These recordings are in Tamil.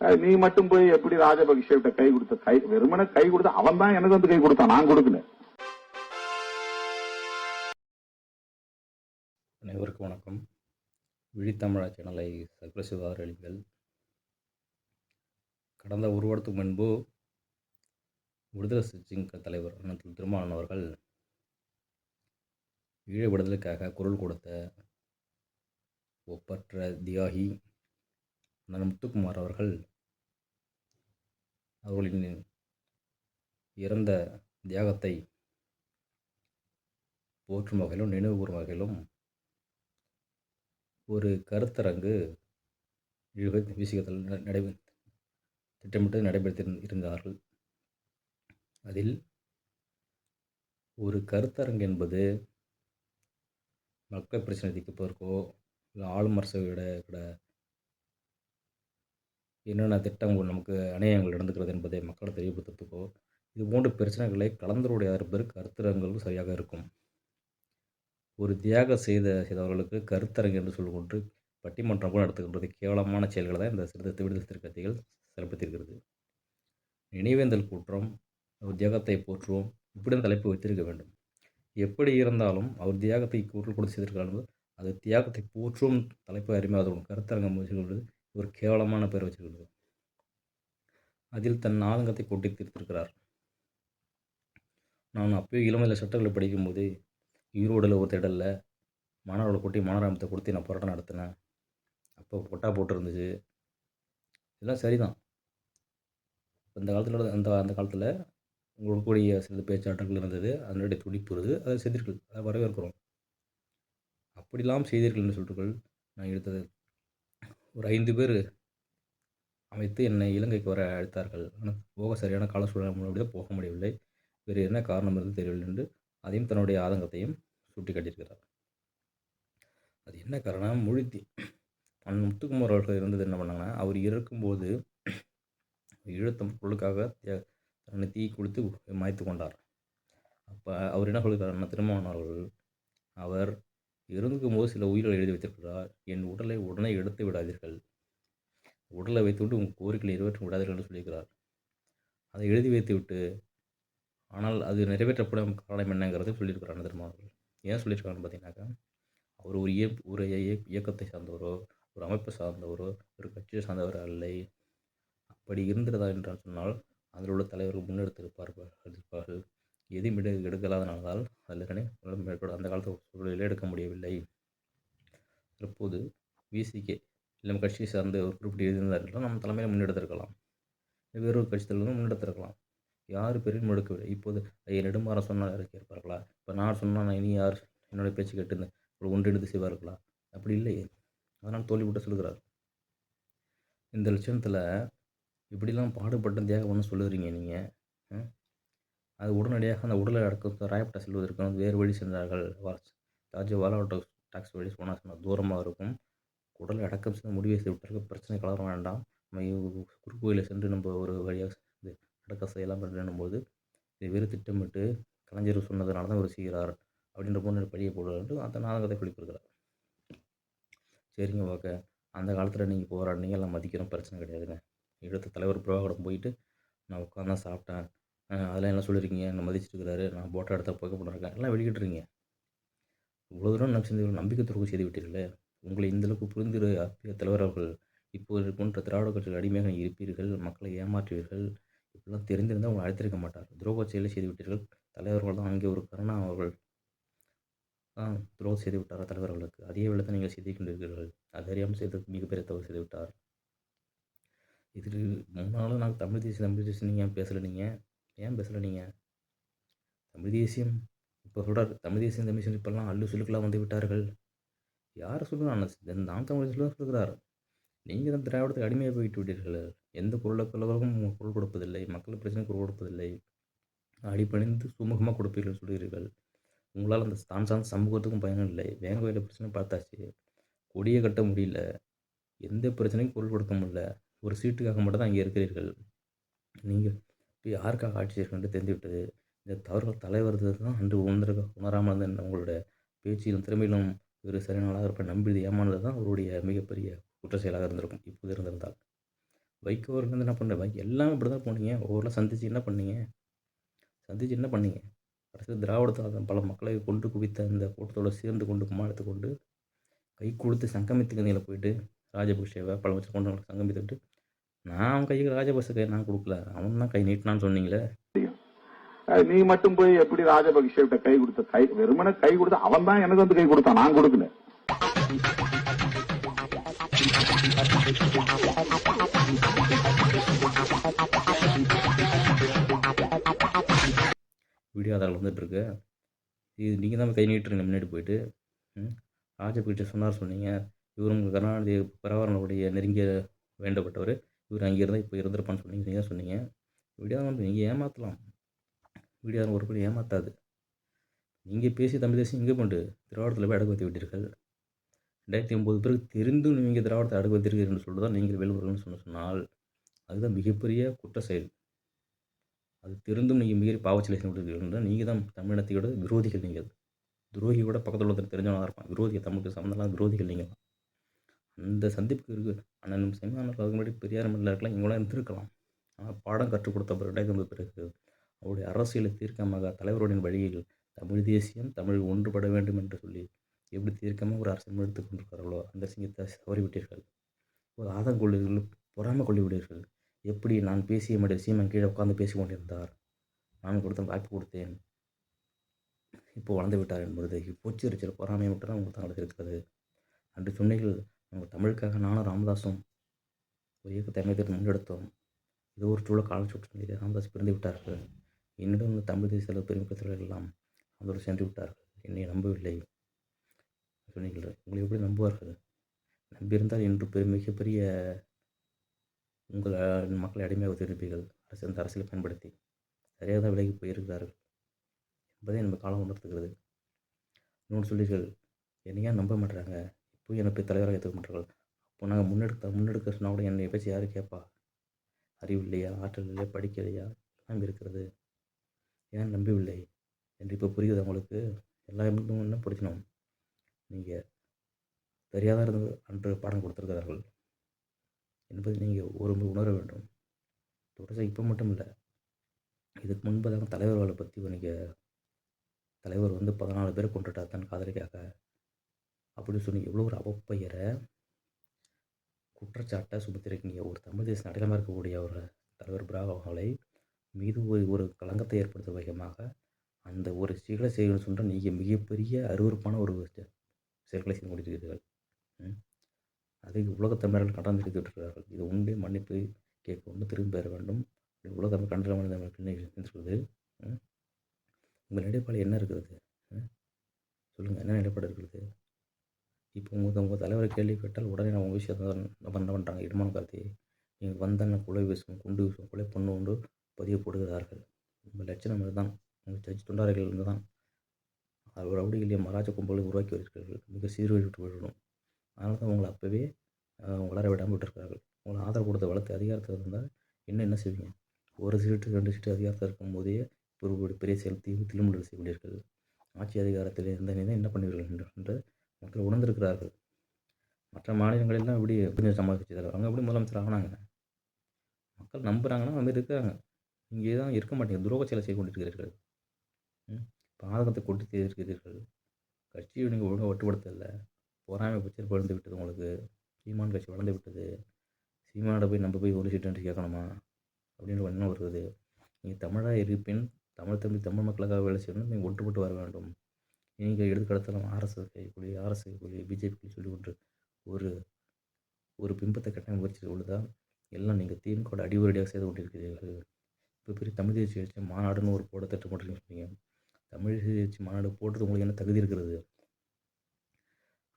நீ மட்டும் போய் எப்படி ராஜபக்சேவிட்ட கை கொடுத்த? கை வெறுமனே கை கொடுத்த அவன் தான் எனக்கு வந்து கை கொடுத்தான். நான் கொடுக்கல. அனைவருக்கும் வணக்கம். விழித்தமிழா சேனலை சப்ஸ்கிரைப் ஆதரவளிங்கள் கடந்த ஒரு வாரத்துக்கு முன்பு விடுதலை சிறுத்தைகள் தலைவர் அண்ணன் திருமாவளவன் அவர்கள் ஈழ விடுதலைக்காக குரல் கொடுத்த ஒப்பற்ற தியாகி முத்துக்குமார் அவர்கள் அவர்களின் இறந்த தியாகத்தை போற்றும் வகையிலும் நினைவு கூறும் வகையிலும் ஒரு கருத்தரங்கு விசிகத்தில் நடை திட்டமிட்டு நடைபெற்று இருந்தார்கள். அதில் ஒரு கருத்தரங்கு என்பது மக்கள் பிரச்சனை தீர்ப்பதற்கோ இல்லை ஆளும் அரசை கூட என்னென்ன திட்டங்கள் நமக்கு அநியாயங்கள் நடந்துக்கிறது என்பதை மக்கள் தெரியப்படுத்துறதுக்கோ இது போன்ற பிரச்சனைகளை கலந்தருடைய பேர் கருத்தரங்குகள் சரியாக இருக்கும். ஒரு தியாகம் செய்த செய்தவர்களுக்கு கருத்தரங்கு என்று சொல்லிக்கொண்டு பட்டிமன்றம் கூட நடத்துகின்றது. கேவலமான செயல்களை தான் இந்த சிறுத்தை விடுதலை சிறுக்கத்தைகள் சிறப்பித்திருக்கிறது. நினைவேந்தல் கூற்றம் அவர் தியாகத்தை போற்றுவோம் இப்படி தலைப்பு வைத்திருக்க வேண்டும். எப்படி இருந்தாலும் அவர் தியாகத்தை கூற்று கொடுத்து செய்திருக்காலும் அது தியாகத்தை போற்றும் தலைப்பு அறிமுகம் கருத்தரங்கம் வச்சுக்கொள்வது ஒரு கேவலமான பேர் வச்சிருக்கிறது. அதில் தன் ஆதங்கத்தை கொட்டி தீர்த்திருக்கிறார். நான் அப்பயே இளமையில் சட்டங்களை படிக்கும்போது ஈரோடில் ஒரு திடலில் மாணவர்களை கொட்டி மானராமத்தை கொடுத்து நான் போராட்டம் நடத்தினேன். அப்போ பொட்டா போட்டிருந்துச்சு. இதெல்லாம் சரிதான். அந்த காலத்தில் அந்த அந்த காலத்தில் உங்களுக்கு கூடிய சில பேச்சாட்டங்கள் இருந்தது. அதனுடைய துடிப்பு இருந்தது. அதை செய்தீர்கள். அதை வரவேற்கிறோம். அப்படிலாம் செய்தீர்கள் என்று சொல்றீர்கள் நான் எடுத்தது ஒரு ஐந்து பேர் அமைத்து என்னை இலங்கைக்கு வர அழைத்தார்கள். ஆனால் போக சரியான கால சூழ்நிலை முடியாது போக முடியவில்லை. வேறு என்ன காரணம் இருந்து தெரியவில்லை என்று அதையும் தன்னுடைய ஆதங்கத்தையும் சுட்டி காட்டியிருக்கிறார். அது என்ன காரணம்? முழுத்தி அண்ணன் முத்துக்குமார் அவர்கள் இருந்தது என்ன பண்ணாங்கன்னா அவர் இருக்கும்போது ஈழத்தம் பொருளுக்காக தன்னை தீ குளித்து மாய்த்து கொண்டார். அப்போ அவர் என்ன சொல்லியிருக்கார் அண்ணன் அவர்கள் அவர் இறந்துக்கும் போது சில உயிர்களை எழுதி வைத்திருக்கிறார். என் உடலை உடனே எடுத்து விடாதீர்கள். உடலை வைத்துவிட்டு உங்கள் கோரிக்கைகளை நிறைவேற்ற விடாதீர்கள் என்று சொல்லியிருக்கிறார். அதை எழுதி வைத்து விட்டு ஆனால் அது நிறைவேற்றப்படும் காரணம் என்னங்கிறத சொல்லியிருக்கிறார் அண்ணன் ஏன் சொல்லியிருக்காருன்னு பார்த்தீங்கன்னாக்கா அவர் ஒரு இய ஒரு இயக்கத்தை சார்ந்தவரோ ஒரு அமைப்பை சார்ந்தவரோ ஒரு கட்சியை சார்ந்தவர் அல்லை. அப்படி இருந்திருந்தா என்றால் சொன்னால் அதில் உள்ள தலைவர்கள் முன்னெடுத்திருப்பார்கள் இருப்பார்கள் எதையும் எடு எடுக்கலாதனால் அதில் மேற்பட அந்த காலத்து சூழலில் எடுக்க முடியவில்லை. தற்போது விசிகே இல்லை நம்ம கட்சியை சார்ந்த ஒரு குறிப்பிட்ட இருந்தார்கள் நம்ம தலைமையில் முன்னெடுத்திருக்கலாம். வேறொரு கட்சி தலைவரும் முன்னெடுத்திருக்கலாம். யார் பெரிய எடுக்கவில்லை. இப்போது ஐயா நெடுமாறன் சொன்னால் யாரும் கேட்பார்களா? இப்போ நான் சொன்னால் இனி யார் என்னுடைய பேச்சு கேட்டு ஒரு ஒன்றிணைந்து செய்வார்களா? அப்படி இல்லையே அதனால் தோல்விவிட்டு சொல்கிறார் இந்த லட்சணத்தில் இப்படிலாம் பாடுபட்ட தியாகம் ஒன்று சொல்லுறீங்க நீங்கள் அது உடனடியாக அந்த உடலை அடக்கம் ராயப்பட்ட செல்வதற்கு வந்து வேறு வழி சென்றார்கள். ராஜ்ய வாலாவட்ட டாக்ஸ் வழி போனால் சொன்னால் தூரமாக இருக்கும். உடலை அடக்கம் செய்து முடிவை செய்து விட்டார்கள் பிரச்சனை கலர வேண்டாம். நம்ம இவ் குறுக்கோயிலை சென்று நம்ம ஒரு வழியாக இது அடக்கம் செய்யலாம் என்னும்போது இதை வெறு திட்டமிட்டு கலைஞர் சொன்னதுனால தான் இவர் செய்கிறார் அப்படின்ற போன்ற படியை போடுவார் அந்த நாடகத்தை குறிப்பிடுகிறார் சரிங்க ஓகே அந்த காலத்தில் நீங்கள் போராடினீங்க. எல்லாம் மதிக்கிறோம் பிரச்சனை கிடையாதுங்க. எடுத்த தலைவர் பிரபாகரம் போயிட்டு நான் உட்காந்து தான் சாப்பிட்டேன். அதெல்லாம் என்ன சொல்லியிருக்கீங்க. என்ன மதிச்சிருக்கிறாரு இருக்கிறாரு நான் போட்டோ எடுத்த புகைப்படம் இருக்கேன் எல்லாம் வெளியிட்டுறீங்க இவ்வளோ தூரம் நம்பி சேர்ந்து நம்பிக்கை துறவு செய்து விட்டீர்களே. உங்களை இந்தளவுக்கு புரிந்து அப்பிய தலைவர் அவர்கள் இப்போது போன்ற திராவிட கட்சிகள் அடிமையாக இருப்பீர்கள். மக்களை ஏமாற்றுவீர்கள். இப்படிலாம் தெரிந்திருந்தால் உங்களை அழைத்திருக்க மாட்டார் துரோக செயலை செய்து விட்டீர்கள். தலைவர்கள் தான் அங்கே ஒரு கருணா அவர்கள். தான் துரோகம் செய்து விட்டார் தலைவர்களுக்கு அதே வேலை தான் நீங்கள் செய்து கொண்டிருக்கிறீர்கள் அது அறியாமல் செய்து மிகப்பெரிய தவறு செய்து விட்டார். இது முன்னாலும் நான் தமிழ் தேசிய தமிழ் தேசிய நீங்கள் ஏன் பேசலை நீங்கள் ஏன் பேசலை நீங்கள் தமிழ் தேசியம் இப்போ சொல்கிறார் தமிழ் தேசியம் தமிழ் இப்போல்லாம் அல்லு சொல்லுக்கெல்லாம் வந்து விட்டார்கள். யார் சொல்லுங்கள் நான் தமிழ் சொல்ல சொல்கிறார் நீங்கள் தான் திராவிடத்துக்கு அடிமையாக போயிட்டு விட்டீர்கள். எந்த பொருளுக்கும் குரல் கொடுப்பதில்லை. மக்கள் பிரச்சனை குரல் கொடுப்பதில்லை. அடிப்பணிந்து சுமூகமாக கொடுப்பீர்கள் சொல்கிறீர்கள். உங்களால் அந்த தான் சார்ந்த சமூகத்துக்கும் பயனும் இல்லை. வேங்க வேலை பிரச்சனை பார்த்தாச்சு. கொடியை கட்ட முடியல. எந்த பிரச்சனையும் குரல் கொடுக்க முடியல. ஒரு சீட்டுக்காக மட்டும் தான் இங்கே இருக்கிறீர்கள். நீங்கள் யாருக்காக ஆட்சி செய்யணும்னு தெரிந்து விட்டது. இந்த தவறுகள் தலைவர் தான் அன்று உணர உணராமல் இருந்த உங்களுடைய பேச்சிலும் திறமையிலும் ஒரு சரியான இருப்ப நம்பி ஏமானது தான் அவருடைய மிகப்பெரிய குற்ற செயலாக இருந்திருக்கும். இப்போது இருந்திருந்தால். வைகோ அவர்கள் வந்து என்ன பண்ண வைக்க எல்லாமே இப்படி தான் போனீங்க. ஒவ்வொருலாம் சந்திச்சு என்ன பண்ணீங்க? சந்தித்து என்ன பண்ணீங்க? கடைசியில் திராவிடத்தை பல மக்களை கொண்டு குவித்த அந்த கூட்டத்தோடு சேர்ந்து கொண்டு கும்மாளத்தை கொண்டு கை கொடுத்து சங்கமித்துக்கு நிலையில் போயிட்டு ராஜபக்ஷேவை பல வச்சு கொண்டு சங்கமித்துட்டு நான் அவன் கைக்கு ராஜபக்ஷ கை நான் கொடுக்கல. அவன் தான் கை நீட்டினான்னு சொன்னீங்களே. நீ மட்டும் போய் எப்படி ராஜபக்சேவிட்ட கை கொடுத்த கை வெறுமனே கை கொடுத்த அவன் தான் எனக்கு வந்து கை கொடுத்தான். நான் கொடுக்கல. வீடியோ ஆதாரம் வந்துட்டு இருக்கு இது நீங்கள் தான் கை நீட்டுறீங்க முன்னாடி போயிட்டு. ராஜபக்ஷ சொன்னார் சொன்னீங்க. இவர் உங்கள் கருணாநிதி பிரபாரனுடைய நெருங்கிய வேண்டப்பட்டவர். இவர் அங்கே இருந்தால் இப்போ இருந்திருப்பான்னு சொன்னீங்க நீங்கள் சொன்னீங்க. வீடியோ நீங்கள் ஏமாற்றலாம் வீடியோ ஒரு படி ஏமாற்றாது நீங்கள் பேசி தமிழ் தேசம் இங்கே கொண்டு திராவிடத்தில் போய் அடகு வைத்து விட்டீர்கள் ரெண்டாயிரத்தி ஒம்பது பேருக்கு தெரிந்தும் நீங்கள் திராவிடத்தை அடகு வைத்திருக்கிறீர்கள் என்று சொல்லிட்டு தான் நீங்கள் வெளிவரணும்னு சொன்ன சொன்னால் அதுதான் மிகப்பெரிய குற்ற செயல். அது தெரிந்தும் நீங்கள் மீறி பாவச்சலை செய்யப்பட்டிருக்கிறீர்கள் நீங்கள் தான் தமிழினத்தையோட விரோதிகள் நீங்கள். துரோகியோட பக்கத்தில் ஒருத்தர் தெரிஞ்சவனாக இருப்பான். விரோதிகள் தமிழுக்கு சம்மந்தம்லாம் விரோதிகள் நீங்கள் தான். அந்த சந்திப்புக்கு இருக்குது அண்ணனும் செம்மான் அதுக்கு முன்னாடி பெரியார் மல்ல இருக்கலாம். இவங்களாம் இருந்திருக்கலாம். ஆனால் பாடம் கற்றுக் கொடுத்த பிறகு பிறகு அவருடைய அரசியலை தீர்க்கமாக தலைவருடைய வழியில் தமிழ் தேசியம் தமிழ் ஒன்றுபட வேண்டும் என்று சொல்லி எப்படி தீர்க்கமாக ஒரு அரசியல் எடுத்துக் கொண்டிருக்கிறார்களோ அந்த சிங்கத்தை தவறிவிட்டீர்கள் ஒரு ஆதம் கொள்ளுகள் பொறாமை கொள்ளிவிட்டீர்கள் எப்படி நான் பேசிய மாட்டேன் சீமன் கீழே உட்காந்து பேசி கொண்டிருந்தார் நான் கொடுத்த வாய்ப்பு கொடுத்தேன். இப்போ வளர்ந்து விட்டார் என்பது. பொச்சரிச்சல் பொறாமை மட்டும் தான் உங்களுக்கு தான் இருக்கிறது அன்று சொன்னீர்கள் உங்கள் தமிழுக்காக நானும் ராமதாஸும் ஒரு இயக்கத்தை அமைத்து முன்னெடுத்தோம். இது ஒரு சூழல் கால சுற்று ராமதாஸ் பிறந்து விட்டார்கள். என்னிடம் உள்ள தமிழ் தேசிய பெருமிக்கத்தில் எல்லாம் அவர்கள் சென்று விட்டார்கள். என்னை நம்பவில்லை. சொன்னீர்கள் உங்களை எப்படி நம்புவார்கள்? நம்பியிருந்தால் இன்று பெரும் மிகப்பெரிய உங்கள் மக்களை அடிமையாக வைத்திருப்பீர்கள். அரசு அந்த அரசியலை பயன்படுத்தி சரியாக தான் விலகி போயிருக்கிறார்கள் என்பதை நம்ம காலம் உணர்த்துகிறது. இன்னொன்று சொல்லீர்கள் என்னை ஏன் நம்ப மாட்டுறாங்க போய் என்னை போய் தலைவராக ஏற்றுக்க மாட்டார்கள். அப்போ நாங்கள் முன்னெடுக்க முன்னெடுக்க சொன்னால் கூட என்னை பேச்சு யார் கேட்பா அறிவு இல்லையா? ஆற்றல் இல்லையா? படிக்கலையா எல்லாம் இருக்கிறது. ஏன் நம்பவில்லை? என்று இப்போ புரியுது உங்களுக்கு எல்லா என்ன படிக்கணும் நீங்கள் தெரியாத இருந்து அன்று பாடம் கொடுத்துருக்கிறார்கள் என்பதை நீங்கள் ஒரு உணர வேண்டும். தொடர்ச்சி இப்போ மட்டும் இல்லை. இதுக்கு முன்பதாக தலைவர்களை பற்றி நீங்கள் தலைவர் வந்து பதினாலு பேர் கொண்டுட்டார் தன் காதலிக்காக. அப்படி சொல்லி எவ்வளோ ஒரு அவப்பெயரை குற்றச்சாட்டை சுமத்திருக்கீங்க. ஒரு தமிழ் தேச அடையாளமாக இருக்கக்கூடிய ஒரு தலைவர் பிராவோ அவர்களை மீது ஒரு ஒரு களங்கத்தை ஏற்படுத்தும் விதமாக அந்த ஒரு செயலை செய்யணும்னு சொன்னால் நீங்கள் மிகப்பெரிய அருவருப்பான ஒரு செயல்களை செய்து கொண்டிருக்கிறீர்கள் ம். அதை உலக தமிழர்கள் கடன் தெரிவித்து இது உண்மை மன்னிப்பு கேட்க ஒன்று திரும்பி பெற வேண்டும். உலகம் உலக தமிழ் கண்டன உங்கள் நிலைப்பாடு என்ன இருக்கிறது? சொல்லுங்கள் என்ன நிலைப்பாடு இருக்கிறது? இப்போ உங்கள் உங்கள் தலைவரை கேள்வி கேட்டால் உடனே நான் உங்கள் விஷயத்தை என்ன பண்ணுறாங்க இடுமான கார்த்தி நீங்கள் வந்தால் கொலை வீசும் குண்டு வீசும் கொலை பொண்ணு கொண்டு பதிவு போடுகிறார்கள். உங்கள் லட்சணம் இதுதான். உங்கள் சர்ச் தொண்டார்கள் இருந்து தான் அவர் ரவுடிகளையும் மராஜ கும்பலை உருவாக்கி வருகிறார்கள் மிக சீர்வழிவிட்டு விடணும் அதனால தான் உங்களை அப்போவே வளர விடாமல் விட்டுருக்கார்கள் உங்களை ஆதரவு கொடுத்த வளர்த்து அதிகாரத்தில் இருந்தால் என்ன என்ன செய்வீங்க? ஒரு சீட்டு ரெண்டு சீட்டு அதிகாரத்தில் இருக்கும் போதே ஒரு பெரிய செயல் தீ செய்ய வேண்டியிருக்கிறது. ஆட்சி அதிகாரத்தில் இருந்த நீ என்ன பண்ணுவீர்கள் என்று மக்கள் உணர்ந்திருக்கிறார்கள். மற்ற மாநிலங்களெல்லாம் இப்படி எப்படி சமாளிச்சு தர அவங்க எப்படி முதலமைச்சர் ஆகினாங்க? மக்கள் நம்புகிறாங்கன்னா அவங்க இருக்காங்க இங்கே தான் இருக்க மாட்டேங்க துரோக செயலை செய்து கொண்டிருக்கிறீர்கள். பாதகத்தை கொண்டு செய்திருக்கிறீர்கள் கட்சியை நீங்கள் ஒழுங்காக ஒட்டுப்படுத்தலை. பொறாமை பட்சம் வளர்ந்து விட்டது உங்களுக்கு. சீமான் கட்சி வளர்ந்து விட்டது. சீமானோட போய் நம்ம போய் ஒரு சீட்டு கேட்கணுமா? அப்படின்ற ஒரு எண்ணம் வருது நீங்கள் தமிழாக இருப்பின் தமிழ் தமிழ் தமிழ் மக்களுக்காக வேலை செய்யணும் நீங்கள் ஒன்றுபட்டு வர வேண்டும். நீங்கள் எதிர்காலத்திலும் ஆர்எஸ்எஸ் கைக்குள்ளி ஆர்எஸ் கைக்குள்ளி பிஜேபி சொல்லி ஒன்று ஒரு ஒரு பிம்பத்தை கட்ட முயற்சி உள்ளதா எல்லாம் நீங்கள் திமுக அடிவரடியாக செய்து கொண்டிருக்கிறீர்கள். இப்போ பெரிய தமிழ் தேசிய எழுச்சி மாநாடுன்னு ஒரு போட திட்டம் போட்டுருக்கீங்க சொன்னீங்க தமிழ் எழுச்சி மாநாடு போடுறது உங்களுக்கு என்ன தகுதி இருக்கிறது?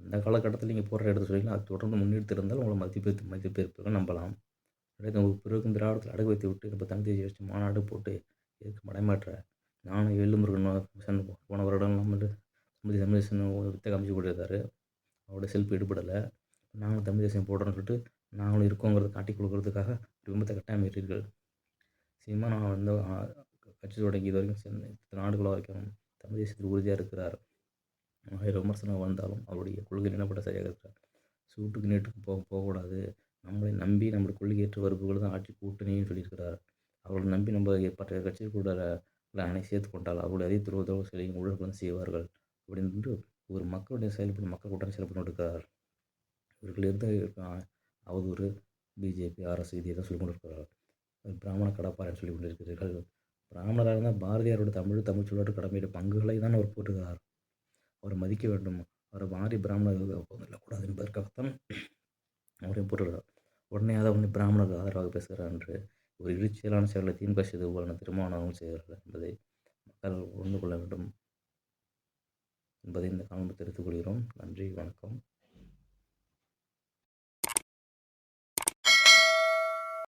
அந்த காலகட்டத்தில் நீங்கள் போடுற இடத்துல சொன்னீங்கன்னா அது தொடர்ந்து முன்னெடுத்து இருந்தால் உங்களை மதிப்பு மதிப்பு இருப்பீங்க நம்பலாம் ரெண்டாயிரத்தி உங்களுக்கு பிறகு திராவிடத்தில் அடகு வைத்து விட்டு இப்போ தமிழ் தேசிய எழுச்சி மாநாடு போட்டு எதுக்கு மடைமாற்ற நானும் எள்ளுமுருகன் போன வருடம் நம்ம தமிழ் தமிழ் தேசம் வித்தை காமிச்சு கொடுத்தாரு அவரோட செல்ஃப் ஈடுபடலை. நாங்களும் தமிழ் தேசியம் போடுறோம்னு சொல்லிட்டு நாங்களும் இருக்கோங்கிறத காட்டி கொடுக்கறதுக்காக விரும்பத்தை விம்பத்தை கட்டாயமிட்டீர்கள் சினிமா நான் வந்து கட்சி தொடங்கி இது வரைக்கும் சென்னை இத்தனை நாடுகள் வரைக்கும் தமிழ் தேசத்தில் உறுதியாக இருக்கிறார். ஆயிரம் விமர்சனம் வந்தாலும் அவருடைய கொள்கை நிலப்பட சரியாக இருக்கிறார். சூட்டுக்கு நீட்டுக்கு போக போகக்கூடாது. நம்மளை நம்பி நம்முடைய கொள்கையேற்ற வருபவர்கள் தான் ஆட்சி கூட்டணின்னு சொல்லியிருக்கிறார். அவர்களை நம்பி நம்ம பற்ற கட்சி கூட அணை சேர்த்து கொண்டால் அவருடைய அதே துரோக செயலையும் ஊழல்களும் செய்வார்கள் அப்படின்னு ஒரு மக்களுடைய செயல்படும் மக்கள் கூட்டம் செயல்பட்டு இருக்கிறார் இவர்களிருந்து அவதூறு பிஜேபி அரசு இதை தான் சொல்லிக் கொண்டிருக்கிறார். பிராமண கடப்பாறைன்னு சொல்லி கொண்டிருக்கிறீர்கள். பிராமணராக இருந்தால் பாரதியாரோட தமிழ் தமிழ் சொல்லாட்டு கடமையுடைய பங்குகளை தான் அவர் போட்டுகிறார் அவரை மதிக்க வேண்டும். அவர் மாறி பிராமணர்கள் கூடாது என்பதற்காகத்தான் அவரையும் போட்டுகிறார் உடனே அதை உடனே பிராமணர்கள் ஆதரவாக பேசுகிறார் என்று ஒரு இழுச்சியலான செயலை திமுக செய்து திருமணம் செய்கிறார்கள் என்பதை மக்கள் உணர்ந்து கொள்ள வேண்டும். என்பதை இந்த காலம் தெரிவித்துக் கொள்கிறோம். நன்றி வணக்கம்.